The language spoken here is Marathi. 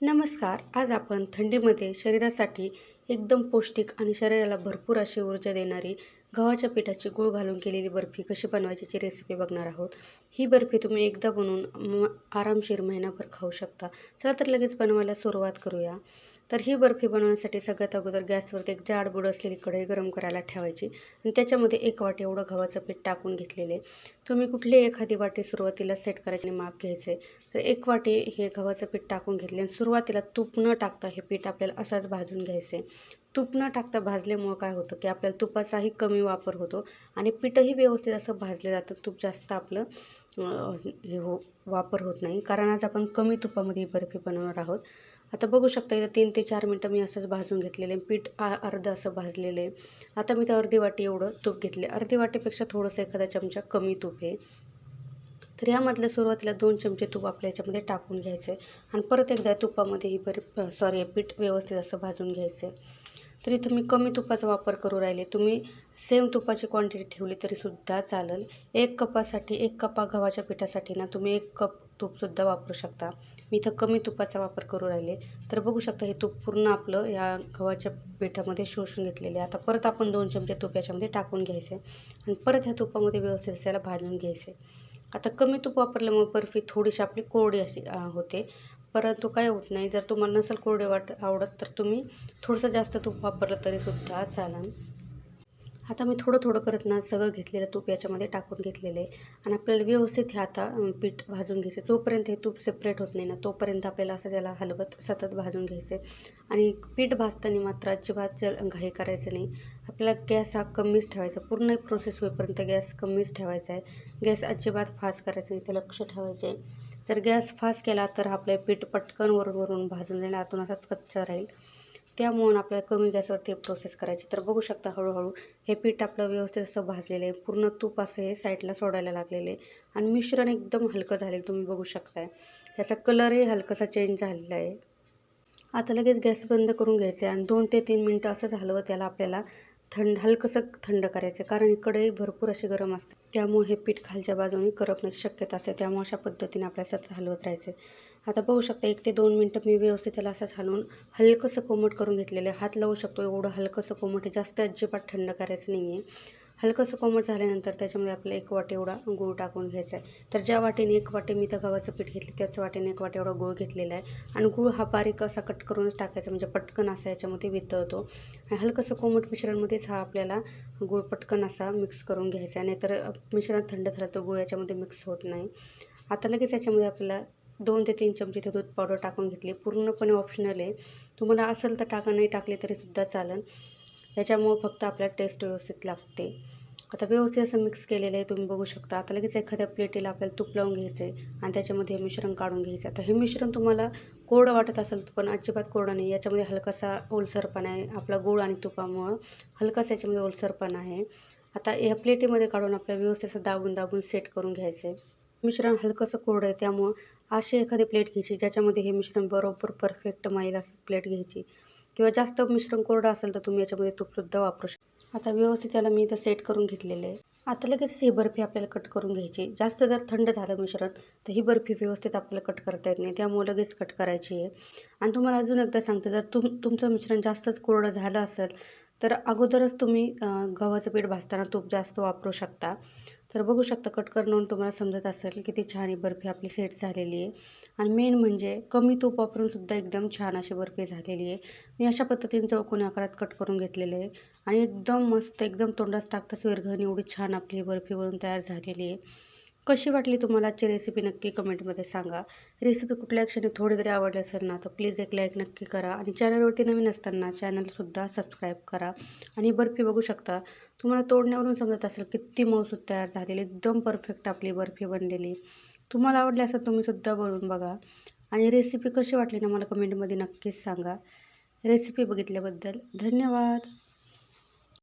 नमस्कार. आज आपण थंडीमध्ये शरीरासाठी एकदम पौष्टिक आणि शरीराला भरपूर अशी ऊर्जा देणारी गव्हाच्या पिठाची गूळ घालून केलेली बर्फी कशी बनवायची रेसिपी बघणार आहोत. ही बर्फी तुम्ही एकदा बनवून म आरामशीर महिनाभर खाऊ शकता. चला तर लगेच बनवायला सुरुवात करूया. तर ही बर्फी बनवण्यासाठी सगळ्यात अगोदर गॅसवरती एक जाडबुड असलेली कढई गरम करायला ठेवायची आणि त्याच्यामध्ये एक वाटी एवढं गव्हाचं पीठ टाकून घेतलेले तुम्ही कुठली एखादी वाटी सुरुवातीला सेट करायची माप घ्यायचे तर एक वाटी हे गव्हाचं पीठ टाकून घेतले आणि सुरुवातीला तूप न टाकता हे पीठ आपल्याला असंच भाजून घ्यायचे तूप न टाकता भाजल्यामुळं काय होतं की आपल्याला तुपाचाही कमी वापर होतो आणि पीठही व्यवस्थित असं भाजलं जातं तूप जास्त आपलं हे हो वापर होत नाही. कारण आज आपण कमी तुपामध्ये बर्फी बनवणार आहोत. आता बघू शकता इथं तीन ते चार मिनटं मी असंच भाजून घेतलेले पीठ आ अर्धं असं भाजलेलं. आहे आता मी त्या अर्धी वाटी एवढं तूप घेतले. अर्धी वाटीपेक्षा थोडंसं एखादा चमचा कमी तूप आहे. तर ह्यामधल्या सुरुवातीला दोन चमचे तूप आपल्या याच्यामध्ये टाकून घ्यायचं. आहे आणि परत एकदा तुपामध्ये ही बरी सॉरी पीठ व्यवस्थित असं भाजून घ्यायचं. आहे तर इथं मी कमी तुपाचा वापर करू राहिले. तुम्ही सेम तुपाची क्वांटिटी ठेवली तरीसुद्धा चालेल. एक कपासाठी एक कपा गव्हाच्या पिठासाठी ना तुम्ही एक कप तूपसुद्धा वापरू शकता. मी इथं कमी तुपाचा वापर करू राहिले. तर बघू शकता हे तूप पूर्ण आपलं या गव्हाच्या पिठामध्ये शोषून घेतलेले आता परत आपण दोन चमचे तूप याच्यामध्ये टाकून घ्यायचे. आणि परत ह्या तुपामध्ये व्यवस्थित असायला भाजून घ्यायचे. आता कमी तूप वापरल्यामुळे बर्फी थोडीशी आपली कोरडी अशी होते. परंतु काय होत नाही. जर तुम्हाला नसेल कोरडे वाट आवडत तर तुम्ही थोडंसं जास्त तूप वापरलं तरीसुद्धा चालेल. आता मी थोडं थोडं करत ना सगळं घेतलेलं तूप याच्यामध्ये टाकून घेतलेलं आहे. आणि आपल्याला व्यवस्थित हे आता पीठ भाजून घ्यायचं. जोपर्यंत हे तूप सेपरेट होत नाही ना तोपर्यंत आपल्याला असं त्याला हलवत सतत भाजून घ्यायचं आणि पीठ भाजताना मात्र अजिबात जल घाई करायचं नाही. आपला गॅस हा कमीच ठेवायचा. पूर्ण प्रोसेस होईपर्यंत गॅस कमीच ठेवायचा आहे. गॅस अजिबात फास्ट करायचं नाही ते लक्ष ठेवायचं आहे. जर गॅस फास्ट केला तर आपलं पीठ पटकन वरून वरून भाजून जाईल आतून असाच कच्चा राहील. त्यामुळं आपल्याला कमी गॅसवरती प्रोसेस करायची. तर बघू शकता हळूहळू हे पीठ आपलं व्यवस्थित असं भाजलेलं आहे. पूर्ण तूप असं हे साईडला सोडायला लागलेलं आहे. आणि मिश्रण एकदम हलकं झालेलं तुम्ही बघू शकताय. त्याचा कलरही हलकासा चेंज झालेला आहे. आता लगेच गॅस बंद करून घ्यायचं आहे. आणि दोन ते तीन मिनटं असंच हलवत त्याला आपल्याला थंड हलकंसं थंड करायचं. कारण इकडे भरपूर असे गरम असते. त्यामुळे हे पीठ खालच्या बाजूने करपण्याची शक्यता असते. त्यामुळे अशा पद्धतीने आपल्याला सतत हलवत राहायचं. आता बघू शकता एक ते दोन मिनटं मी व्यवस्थित त्याला असंच हलवून हलकंसं कोमट करून घेतलेलं आहे. हात लावू शकतो एवढं हलकंसं कोमट आहे जास्त अजिबात थंड करायचं नाही आहे हलकंसं कोमट झाल्यानंतर त्याच्यामध्ये आपल्याला एक वाटी एवढा गूळ टाकून घ्यायचा आहे. तर ज्या वाटेने एक वाटे मी तर गव्हाचं पीठ घेतले त्याच वाटेने एक वाटे एवढा गूळ घेतलेला आहे. आणि गूळ हा बारीक असा कट करूनच टाकायचा म्हणजे पटकन असा याच्यामध्ये वितळतो. आणि हलकंसं कोमट मिश्रणमध्येच हा आपल्याला गूळ पटकन असा मिक्स करून घ्यायचा आहे. नाहीतर मिश्रण थंड झालं तर गूळ याच्यामध्ये मिक्स होत नाही. आता लगेच याच्यामध्ये आपल्याला दोन ते तीन चमचे ते दूध पावडर टाकून घेतली. पूर्णपणे ऑप्शनल आहे. तुम्हाला असेल तर टाका नाही टाकले तरीसुद्धा चालेल. याच्यामुळं फक्त आपल्याला टेस्ट व्यवस्थित लागते. आता व्यवस्थित असं मिक्स केलेलं आहे तुम्ही बघू शकता. आता लगेच एखाद्या प्लेटीला आपल्याला तूप लावून घ्यायचं आहे आणि त्याच्यामध्ये हे मिश्रण काढून घ्यायचं आता हे मिश्रण तुम्हाला कोरडं वाटत असेल पण अजिबात कोरडं नाही याच्यामध्ये हलकासा ओलसरपणा आहे आपला गूळ आणि तुपामुळं. हलकासा याच्यामध्ये ओलसरपणा आहे. आता ह्या प्लेटीमध्ये काढून आपल्याला व्यवस्थित असं दाबून दाबून सेट करून घ्यायचं आहे. मिश्रण हलकंसं कोरडं आहे त्यामुळं अशी एखादी प्लेट घ्यायची ज्याच्यामध्ये हे मिश्रण बरोबर परफेक्ट माईल असं प्लेट घ्यायची. किंवा जास्त मिश्रण कोरडं असेल तर तुम्ही याच्यामध्ये तूपसुद्धा वापरू शकता आता व्यवस्थित त्याला मी इथं सेट करून घेतलेलं आहे. आता लगेचच ही बर्फी आपल्याला कट करून घ्यायची. जास्त जर थंड झालं मिश्रण तर ही बर्फी व्यवस्थित आपल्याला कट करता येत नाही. त्यामुळे लगेच कट करायची आहे. आणि तुम्हाला अजून एकदा सांगते जर तुम तुमचं मिश्रण जास्तच कोरडं झालं असेल तर अगोदरच तुम्ही गव्हाचं पीठ भाजताना तूप जास्त वापरू शकता. तर बघू शकता कट करून तुम्हाला समजत असेल किती छान ही बर्फी आपली सेट झालेली आहे. आणि मेन म्हणजे कमी तूप वापरूनसुद्धा एकदम छान अशी बर्फी झालेली आहे. मी अशा पद्धतीने चौकोनी आकारात कट करून घेतलेले आहे. आणि एकदम मस्त एकदम तोंडात टाकताच विरघळणी एवढी छान आपली बर्फी बनून तयार झालेली आहे. कशी वाटली तुम्हाला आजची रेसिपी नक्की कमेंटमध्ये सांगा. रेसिपी कुठल्या क्षणी थोडी जरी आवडली असेल ना तर प्लीज एक लाईक नक्की करा आणि चॅनलवरती नवीन असताना चॅनलसुद्धा सबस्क्राईब करा आणि बर्फी बघू शकता. तुम्हाला तोडण्यावरून समजत असेल किती मौसूद तयार झालेली एकदम परफेक्ट आपली बर्फी बनलेली. तुम्हाला आवडली असेल तुम्हीसुद्धा बनवून बघा. आणि रेसिपी कशी वाटली ना मला कमेंटमध्ये नक्कीच सांगा. रेसिपी बघितल्याबद्दल धन्यवाद.